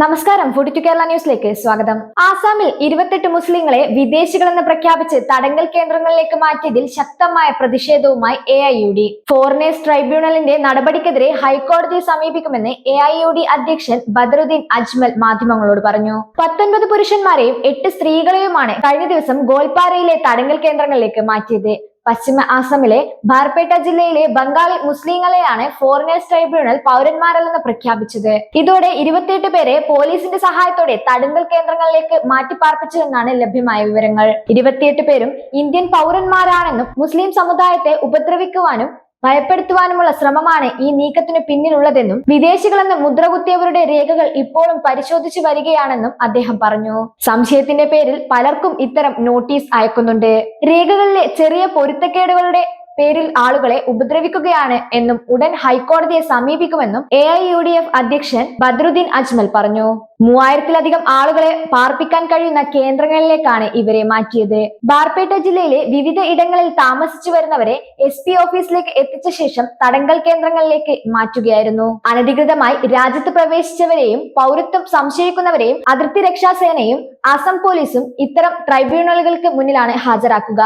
നമസ്കാരം. Food to Kerala ന്യൂസിലേക്ക് സ്വാഗതം. ആസാമിൽ ഇരുപത്തെട്ട് മുസ്ലിങ്ങളെ വിദേശികളെന്ന് പ്രഖ്യാപിച്ച് തടങ്കൽ കേന്ദ്രങ്ങളിലേക്ക് മാറ്റിയതിൽ ശക്തമായ പ്രതിഷേധവുമായി A I U D. Foreigners ട്രൈബ്യൂണലിന്റെ നടപടിക്കെതിരെ ഹൈക്കോടതിയെ സമീപിക്കുമെന്ന് എ ഐ യു ഡി അധ്യക്ഷൻ ബദറുദ്ദീൻ അജ്മൽ മാധ്യമങ്ങളോട് പറഞ്ഞു. പത്തൊൻപത് പുരുഷന്മാരെയും എട്ട് സ്ത്രീകളെയുമാണ് കഴിഞ്ഞ ദിവസം ഗോൽപാറയിലെ തടങ്കൽ കേന്ദ്രങ്ങളിലേക്ക് മാറ്റിയത്. പശ്ചിമ ആസാമിലെ ബാർപേട്ട ജില്ലയിലെ ബംഗാളി മുസ്ലിങ്ങളെയാണ് ഫോറിനേഴ്സ് ട്രൈബ്യൂണൽ പൗരന്മാരല്ലെന്ന് പ്രഖ്യാപിച്ചത്. ഇതോടെ ഇരുപത്തിയെട്ട് പേരെ പോലീസിന്റെ സഹായത്തോടെ തടങ്കൽ കേന്ദ്രങ്ങളിലേക്ക് മാറ്റിപ്പാർപ്പിച്ചുവെന്നാണ് ലഭ്യമായ വിവരങ്ങൾ. ഇരുപത്തിയെട്ട് പേരും ഇന്ത്യൻ പൗരന്മാരാണെന്നും മുസ്ലിം സമുദായത്തെ ഉപദ്രവിക്കുവാനും ഭയപ്പെടുത്തുവാനുമുള്ള ശ്രമമാണ് ഈ നീക്കത്തിനു പിന്നിലുള്ളതെന്നും വിദേശികളെന്ന് മുദ്രകുത്തിയവരുടെ രേഖകൾ ഇപ്പോഴും പരിശോധിച്ചു വരികയാണെന്നും അദ്ദേഹം പറഞ്ഞു. സംശയത്തിന്റെ പേരിൽ പലർക്കും ഇത്തരം നോട്ടീസ് അയക്കുന്നുണ്ട്. രേഖകളിലെ ചെറിയ പൊരുത്തക്കേടുകളുടെ പേരിൽ ആളുകളെ ഉപദ്രവിക്കുകയാണ് എന്നും ഉടൻ ഹൈക്കോടതിയെ സമീപിക്കുമെന്നും A I U D F അധ്യക്ഷൻ ബദ്രുദ്ദീൻ അജ്മൽ പറഞ്ഞു. മൂവായിരത്തിലധികം ആളുകളെ പാർപ്പിക്കാൻ കഴിയുന്ന കേന്ദ്രങ്ങളിലേക്കാണ് ഇവരെ മാറ്റിയത്. ബാർപേട്ട ജില്ലയിലെ വിവിധ ഇടങ്ങളിൽ താമസിച്ചു വരുന്നവരെ എസ് പി ഓഫീസിലേക്ക് എത്തിച്ച ശേഷം തടങ്കൽ കേന്ദ്രങ്ങളിലേക്ക് മാറ്റുകയായിരുന്നു. അനധികൃതമായി രാജ്യത്ത് പ്രവേശിച്ചവരെയും പൗരത്വം സംശയിക്കുന്നവരെയും അതിർത്തി രക്ഷാസേനയും അസം പോലീസും ഇത്തരം ട്രൈബ്യൂണലുകൾക്ക് മുന്നിലാണ് ഹാജരാക്കുക.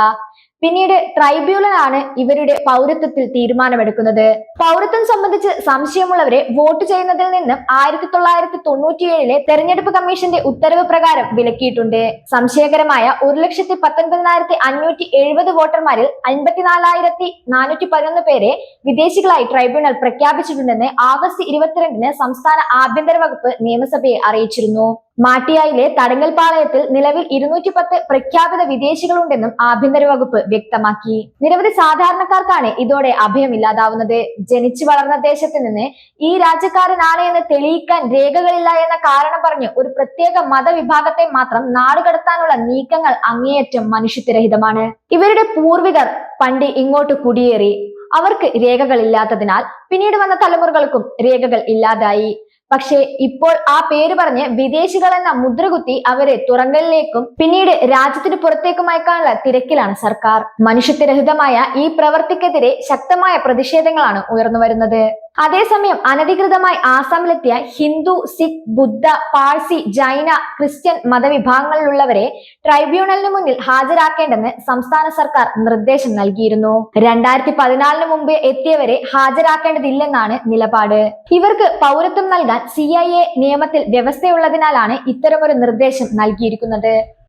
പിന്നീട് ട്രൈബ്യൂണൽ ആണ് ഇവരുടെ പൗരത്വത്തിൽ തീരുമാനമെടുക്കുന്നത്. പൗരത്വം സംബന്ധിച്ച് സംശയമുള്ളവരെ വോട്ട് ചെയ്യുന്നതിൽ നിന്നും ആയിരത്തി തൊള്ളായിരത്തി തൊണ്ണൂറ്റിയേഴിലെ തെരഞ്ഞെടുപ്പ് കമ്മീഷന്റെ ഉത്തരവ് പ്രകാരം വിലക്കിയിട്ടുണ്ട്. സംശയകരമായ ഒരു ലക്ഷത്തി പത്തൊൻപതിനായിരത്തി അഞ്ഞൂറ്റി എഴുപത് വോട്ടർമാരിൽ അൻപത്തിനാലായിരത്തി നാനൂറ്റി പതിനൊന്ന് പേരെ വിദേശികളായി ട്രൈബ്യൂണൽ പ്രഖ്യാപിച്ചിട്ടുണ്ടെന്ന് ആഗസ്റ്റ് ഇരുപത്തിരണ്ടിന് സംസ്ഥാന ആഭ്യന്തര വകുപ്പ് നിയമസഭയെ അറിയിച്ചിരുന്നു. മാട്ടിയായിലെ തടങ്കൽ പാളയത്തിൽ നിലവിൽ ഇരുന്നൂറ്റി പത്ത് പ്രഖ്യാപിത വിദേശികളുണ്ടെന്നും ആഭ്യന്തര വകുപ്പ് വ്യക്തമാക്കി. നിരവധി സാധാരണക്കാർക്കാണ് ഇതോടെ അഭയം ഇല്ലാതാവുന്നത്. ജനിച്ചു വളർന്ന ദേശത്ത് നിന്ന് ഈ രാജ്യക്കാരനാണ് എന്ന് തെളിയിക്കാൻ രേഖകളില്ല എന്ന കാരണം പറഞ്ഞ് ഒരു പ്രത്യേക മതവിഭാഗത്തെ മാത്രം നാടുകടത്താനുള്ള നീക്കങ്ങൾ അങ്ങേയറ്റം മനുഷ്യത്വരഹിതമാണ്. ഇവരുടെ പൂർവികർ പണ്ട് ഇങ്ങോട്ട് കുടിയേറി. അവർക്ക് രേഖകളില്ലാത്തതിനാൽ പിന്നീട് വന്ന തലമുറകൾക്കും രേഖകൾ ഇല്ലാതായി. പക്ഷേ ഇപ്പോൾ ആ പേര് പറഞ്ഞ് വിദേശികൾ എന്ന മുദ്രകുത്തി അവരെ തുറങ്കലിലേക്കും പിന്നീട് രാജ്യത്തിന് പുറത്തേക്കും അയക്കാനുള്ള തിരക്കിലാണ് സർക്കാർ. മനുഷ്യത്വരഹിതമായ ഈ പ്രവർത്തിക്കെതിരെ ശക്തമായ പ്രതിഷേധങ്ങളാണ് ഉയർന്നു വരുന്നത്. അതേസമയം അനധികൃതമായി ആസാമിലെത്തിയ ഹിന്ദു സിഖ് ബുദ്ധ പാഴ്സി ജൈന ക്രിസ്ത്യൻ മതവിഭാഗങ്ങളിലുള്ളവരെ ട്രൈബ്യൂണലിന് മുന്നിൽ ഹാജരാക്കേണ്ടെന്ന് സംസ്ഥാന സർക്കാർ നിർദ്ദേശം നൽകിയിരുന്നു. രണ്ടായിരത്തി പതിനാലിന് മുമ്പ് എത്തിയവരെ ഹാജരാക്കേണ്ടതില്ലെന്നാണ് നിലപാട്. ഇവർക്ക് പൗരത്വം നൽകാൻ സി നിയമത്തിൽ വ്യവസ്ഥയുള്ളതിനാലാണ് ഇത്തരമൊരു നിർദ്ദേശം നൽകിയിരിക്കുന്നത്.